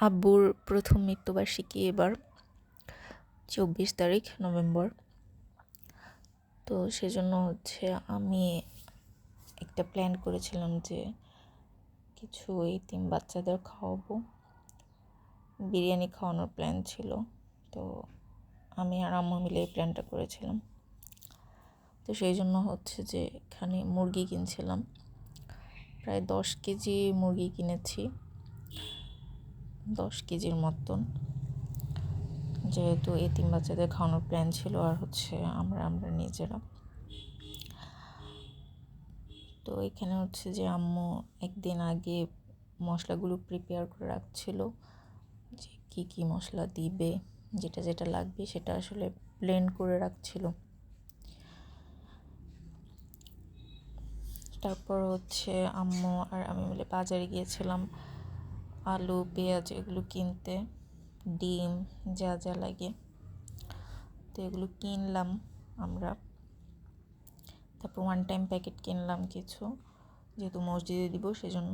আব্বুর প্রথম মৃত্যুবার্ষিকী এবার চব্বিশ তারিখ, নভেম্বর। তো সেজন্য হচ্ছে আমি একটা প্ল্যান করেছিলাম যে কিছু তিন বাচ্চাদের খাওয়াবো। বিরিয়ানি খাওয়ানোর প্ল্যান ছিল। তো আমি আর আম্মু মিলে এই প্ল্যানটা করেছিলাম। তো সেই জন্য হচ্ছে যে এখানে মুরগি কিনছিলাম। প্রায় দশ কেজি মুরগি কিনেছি। দশ কেজির মতন। যেহেতু এতিম বাচ্চাদের খাওয়ানোর প্ল্যান ছিল আর হচ্ছে আমরা আমরা নিজেরা। তো এখানে হচ্ছে যে আম্মু একদিন আগে মশলাগুলো প্রিপেয়ার করে রাখছিল যে কী কী মশলা দিবে, যেটা যেটা লাগবে সেটা আসলে ব্লেন্ড করে রাখছিল। তারপর হচ্ছে আম্মু আর আমি মিলে বাজারে গিয়েছিলাম। আলু, পেঁয়াজ এগুলো কিনতে, ডিম যা যা লাগে। তো এগুলো কিনলাম আমরা। তারপর ওয়ান টাইম প্যাকেট কিনলাম কিছু, যেহেতু মসজিদে দিব সেজন্য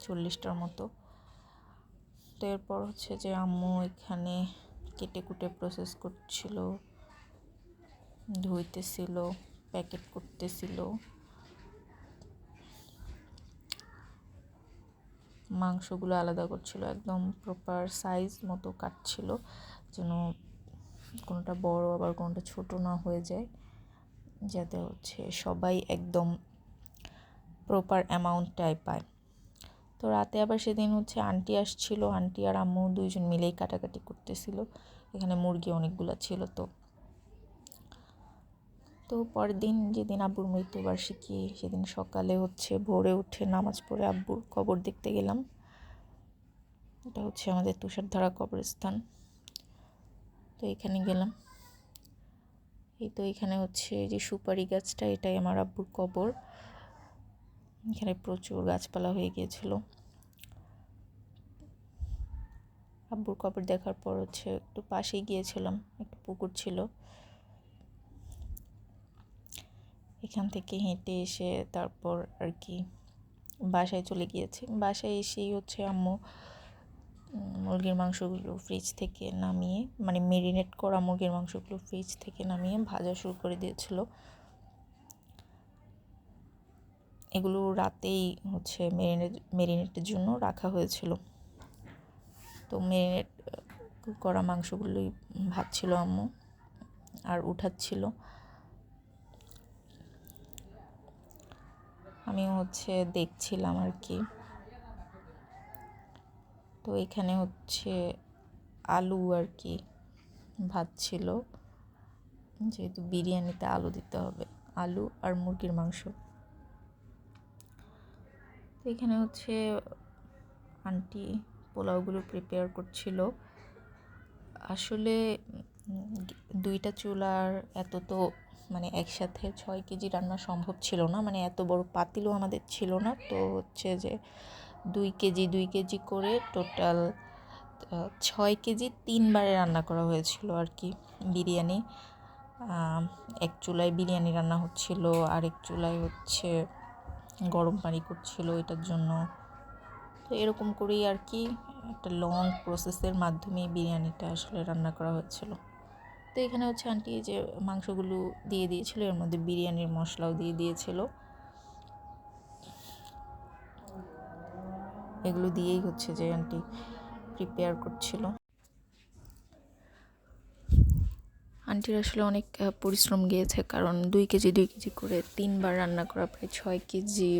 চল্লিশটার মতো। তো এরপর হচ্ছে যে আম্মু এখানে কেটে কুটে প্রসেস করছিল, ধুইতেছিল প্যাকেট করতেছিল। মাংসগুলো আলাদা করছিল, একদম প্রপার সাইজ মতো কাটছিল, যেন কোনোটা বড় আবার কোনোটা ছোট না হয়ে যায়, যাতে হচ্ছে সবাই একদম প্রপার অ্যামাউন্টটাই পায়। তো রাতে আবার সেদিন হচ্ছে আন্টি আসছিল আন্টি আর আম্মু দুইজন মিলেই কাটাকাটি করতেছিল, এখানে মুরগি অনেকগুলো ছিল তো। তো পরের দিন যেদিন আব্বুর মৃত্যুবার্ষিকী, সেদিন সকালে হচ্ছে ভোরে উঠে নামাজ পড়ে আব্বুর কবর দেখতে গেলাম। এটা হচ্ছে আমাদের তুষারধারা কবরস্থান। তো এখানে গেলাম। এই তো এখানে হচ্ছে যে সুপারি গাছটা, এটাই আমার আব্বুর কবর। এখানে প্রচুর গাছপালা হয়ে গিয়েছিল। আব্বুর কবর দেখার পর হচ্ছে একটু পাশেই গিয়েছিলাম, একটা পুকুর ছিল। এখান থেকে হেঁটে এসে তারপর আর কি বাসায় চলে গিয়েছি। বাসায় এসেই হচ্ছে আম্মু মুরগির মাংসগুলো ফ্রিজ থেকে নামিয়ে মানে মেরিনেট করা মুরগির মাংসগুলো ফ্রিজ থেকে নামিয়ে ভাজা শুরু করে দিয়েছিল। এগুলো রাতেই হচ্ছে মেরিনেট মেরিনেটের জন্য রাখা হয়েছিল। তো মেরিনেট করা মাংসগুলোই ভাজছিল আম্মু, আর উঠাচ্ছিল। আমি হচ্ছে দেখছিলাম আর কি। তো এখানে হচ্ছে আলু আর কি ভাত ছিল। যেহেতু বিরিয়ানিতে আলু দিতে হবে, আলু আর মুরগির মাংস। তো এখানে হচ্ছে আন্টি পোলাওগুলো প্রিপেয়ার করছিল। আসলে দুইটা চুলার এত তো মানে একসাথে ছয় কেজি রান্না সম্ভব ছিল না মানে এত বড় পাতিলও আমাদের ছিল না। তো হচ্ছে যে দুই কেজি দুই কেজি করে টোটাল ছয় কেজি তিনবারে রান্না করা হয়েছিল আর কি বিরিয়ানি। এক চুলায় বিরিয়ানি রান্না হচ্ছিল, আরেক চুলায় হচ্ছে গরম পানি করছিল এটার জন্য। তো এরকম করেই আর কি একটা লং প্রসেসের মাধ্যমে বিরিয়ানিটা আসলে রান্না করা হয়েছিল। তো এখানে হচ্ছে আন্টি যে মাংসগুলো দিয়ে দিয়েছিল, এর মধ্যে বিরিয়ানির মশলাও দিয়ে দিয়েছিল। এগুলো দিয়েই হচ্ছে যে আন্টি প্রিপেয়ার করছিল। আন্টির আসলে অনেক পরিশ্রম গিয়েছে, কারণ দুই কেজি দুই কেজি করে তিনবার রান্না করা, প্রায় ছয় কেজি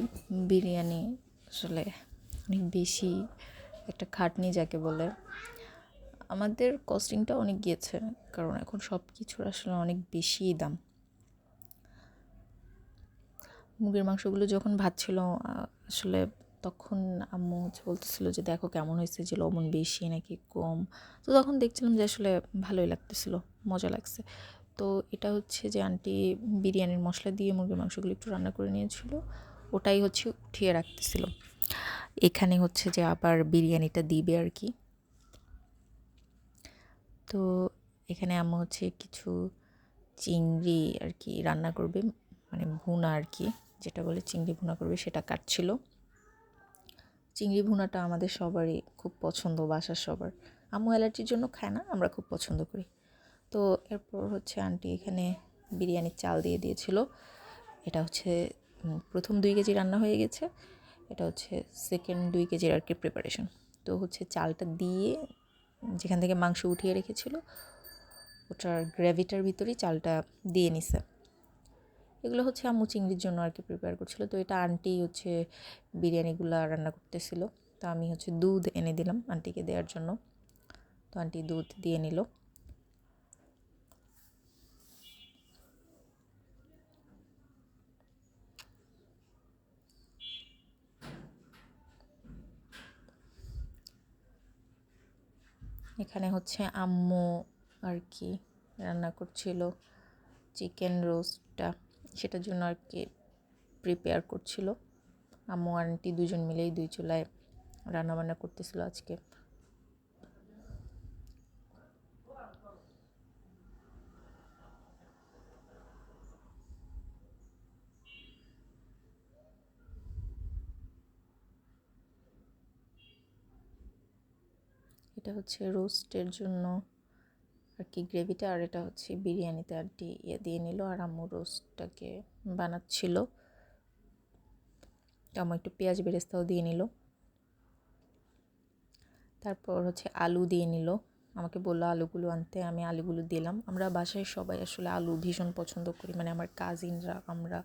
বিরিয়ানি আসলে অনেক বেশি একটা খাটনি যাকে বলে। আমাদের কস্টিংটা অনেক গিয়েছে, কারণ এখন সব কিছুর আসলে অনেক বেশি দাম। মুরগির মাংসগুলো যখন ভাত ছিল আসলে তখন আম্মু হচ্ছে বলতেছিল যে, দেখো কেমন হয়েছে যে লবণ বেশি নাকি কম? তো তখন দেখছিলাম যে আসলে ভালোই লাগতেছিল, মজা লাগছে। তো এটা হচ্ছে যে আন্টি বিরিয়ানির মশলা দিয়ে মুরগির মাংসগুলো একটু রান্না করে নিয়েছিল, ওটাই হচ্ছে উঠিয়ে রাখতেছিল। এখানে হচ্ছে যে আবার বিরিয়ানিটা দিবে আর কি। তো এখানে আম্মু হচ্ছে কিছু চিংড়ি আর কি রান্না করবে মানে ভুনা আর কি, যেটা বলে চিংড়ি ভুনা করবে সেটা কাটছিল। চিংড়ি ভুনাটা আমাদের সবারই খুব পছন্দ, বাসার সবার। আম্মু অ্যালার্জির জন্য খায় না, আমরা খুব পছন্দ করি। তো এরপর হচ্ছে আন্টি এখানে বিরিয়ানির চাল দিয়ে দিয়েছিল। এটা হচ্ছে প্রথম দুই কেজি রান্না হয়ে গেছে। এটা হচ্ছে সেকেন্ড দুই কেজির আর কি প্রিপারেশন তো হচ্ছে চালটা দিয়ে যেখান থেকে মাংস উঠিয়ে রেখেছিল, ওটার গ্র্যাভিটার ভিতরেই চালটা দিয়ে নিছে। এগুলো হচ্ছে আম্মু চিংড়ির জন্য আর কি প্রিপেয়ার করছিল। তো এটা আন্টি হচ্ছে বিরিয়ানিগুলো রান্না করতেছিল। তো আমি হচ্ছে দুধ এনে দিলাম আন্টিকে দেওয়ার জন্য। তো আন্টি দুধ দিয়ে নিল। এখানে হচ্ছে আম্মু আর কি রান্না করছিল চিকেন রোস্টটা। সেটার জন্য আর কি প্রিপেয়ার করছিল। আম্মু আন্টি দুজন মিলেই দুই চুলায় রান্নাবান্না করতেছিল আজকে। এটা হচ্ছে রোস্টের জন্য আর কি গ্রেভিটা, আর এটা হচ্ছে বিরিয়ানিতে আর ইয়ে দিয়ে নিল আর আম্মু রোস্টটাকে বানাচ্ছিল। আম্মু একটু পেঁয়াজ বেরেস্তাও দিয়ে নিল। তারপর হচ্ছে আলু দিয়ে নিল। আমাকে বলল, আলুগুলো আনতে। আমি আলুগুলো দিলাম। আমরা বাসায় সবাই আসলে আলু ভীষণ পছন্দ করি। মানে আমার কাজিনরা আমরা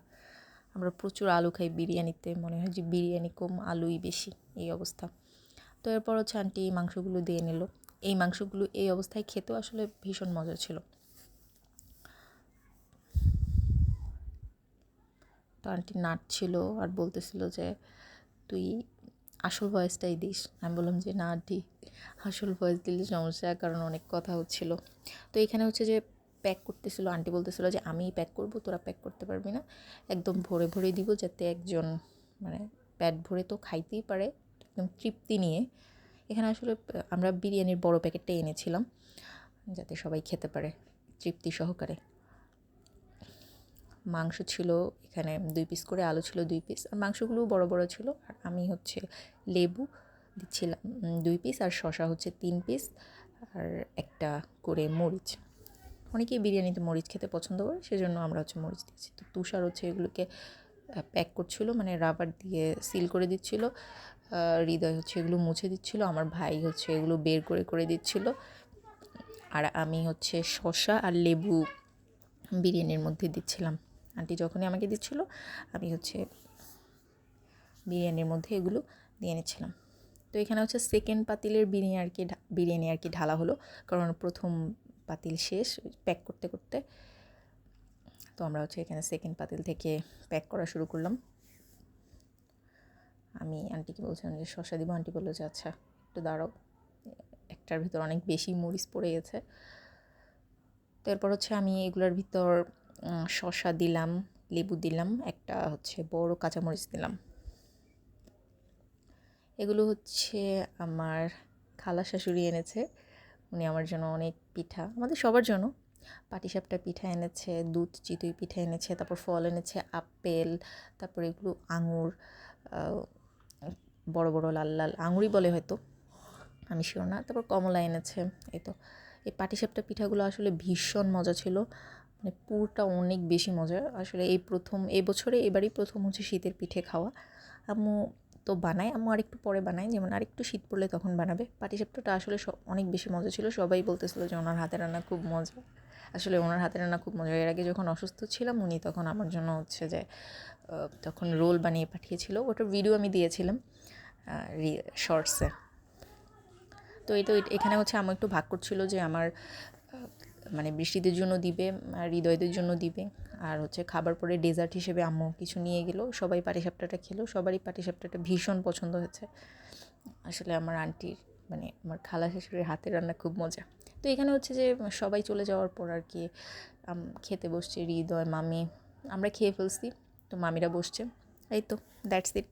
আমরা প্রচুর আলু খাই বিরিয়ানিতে। মনে হয় যে বিরিয়ানি কম আলুই বেশি, এই অবস্থা। তো এরপর হচ্ছে আন্টি, এই মাংসগুলো দিয়ে নিল। এই মাংসগুলো এই অবস্থায় খেতেও আসলে ভীষণ মজা ছিল। তো আন্টি নাচছিল আর বলতেছিল যে, তুই আসল ভয়েসটাই দিস। আমি বললাম যে, না আন্টি, আসল ভয়েস দিলে সমস্যা, কারণ অনেক কথা হচ্ছিল। তো এখানে হচ্ছে যে প্যাক করতেছিল। আন্টি বলতেছিল যে আমি প্যাক করব, তোরা প্যাক করতে পারবি না। একদম ভরে ভরে দিব যাতে একজন মানে প্যাট ভরে তো খাইতেই পারে। একদম তৃপ্তি নিয়ে। এখানে আসলে, আমরা বিরিয়ানির বড় প্যাকেটটা এনেছিলাম, যাতে সবাই খেতে পারে তৃপ্তি সহকারে। মাংস ছিল এখানে দুই পিস করে, আলু ছিল দুই পিস আর মাংসগুলোও বড় বড় ছিল। আর আমি হচ্ছে লেবু দিচ্ছিলাম দুই পিস আর শশা হচ্ছে তিন পিস আর একটা করে মরিচ। অনেকেই বিরিয়ানিতে মরিচ খেতে পছন্দ করে, সেজন্য আমরা হচ্ছে মরিচ দিয়েছি। তো তুষার হচ্ছে এগুলোকে প্যাক করছিল মানে রাবার দিয়ে সিল করে দিচ্ছিল। হৃদয় হচ্ছে, এগুলো মুছে দিচ্ছিল, আমার ভাই হচ্ছে এগুলো বের করে করে দিচ্ছিল। আর আমি হচ্ছে শশা আর লেবু বিরিয়ানির মধ্যে দিচ্ছিলাম। আন্টি যখনই আমাকে দিচ্ছিল, আমি হচ্ছে বিরিয়ানির মধ্যে এগুলো দিয়ে নিচ্ছিলাম। তো এখানে হচ্ছে সেকেন্ড পাতিলের বিরিয়ানি আর কি বিরিয়ানি আর কি ঢালা হলো, কারণ প্রথম পাতিল শেষ প্যাক করতে করতে। তো আমরা হচ্ছে এখানে সেকেন্ড পাতিল থেকে প্যাক করা শুরু করলাম। আমি আন্টিকে বলছিলাম যে শশা দিব, আন্টি বলল যে আচ্ছা একটু দাঁড়াও। একটার ভিতর অনেক বেশি মরিচ পড়ে গেছে। তো এরপর হচ্ছে আমি এগুলোর ভিতর শশা দিলাম, লেবু দিলাম, একটা হচ্ছে বড় কাঁচামরিচ দিলাম। এগুলো হচ্ছে আমার খালা শাশুড়ি এনেছে। উনি আমার জন্য অনেক পিঠা, আমাদের সবার জন্য। পাটিসাপটা পিঠা এনেছে, দুধ চিতই পিঠা এনেছে, তারপর ফল এনেছে, আপেল, তারপর এগুলো আঙুর বড় বড় লাল লাল আঙুরই বলে হয়তো, আমি শিওর না। তারপর কমলা এনেছে, এই তো। এই পাটিসাপটা পিঠাগুলো আসলে ভীষণ মজা ছিল। মানে পুরটা অনেক বেশি মজা। আসলে এই প্রথম, এই বছরে এবারই প্রথম হচ্ছে শীতের পিঠে খাওয়া। আম্মু তো বানায়, আম্মু আরেকটু পরে বানায়, যেমন আরেকটু শীত পড়লে তখন বানাবে। পাটিসাপটাটা আসলে অনেক বেশি মজা ছিল। সবাই বলতেছিল যে ওনার হাতে রান্না খুব মজা। আসলে ওনার হাতে রান্না খুব মজা। এর আগে যখন অসুস্থ ছিলাম, উনি তখন আমার জন্য হচ্ছে যে তখন রোল বানিয়ে পাঠিয়েছিল। ওটার ভিডিও আমি দিয়েছিলাম। শর্টসে তো এই তো এখানে হচ্ছে আমার একটু ভাগ করছিল যে আমার মানে বৃষ্টিদের জন্য দিবে হৃদয়দের জন্য দিবে। আর হচ্ছে খাবার পরে ডেজার্ট হিসেবে আম্মু কিছু নিয়ে গেল। সবাই পাটিসাপটাটা খেলো। সবারই পাটিসাপটাটা ভীষণ পছন্দ হয়েছে। আসলে আমার আন্টির মানে আমার খালা শাশুড়ির হাতের রান্না খুব মজা। তো এখানে হচ্ছে যে সবাই চলে যাওয়ার পর আর কি খেতে বসছে হৃদয়, মামি। আমরা খেয়ে ফেলছি, তো মামিরা বসছে। এই তো দ্যাটস ইট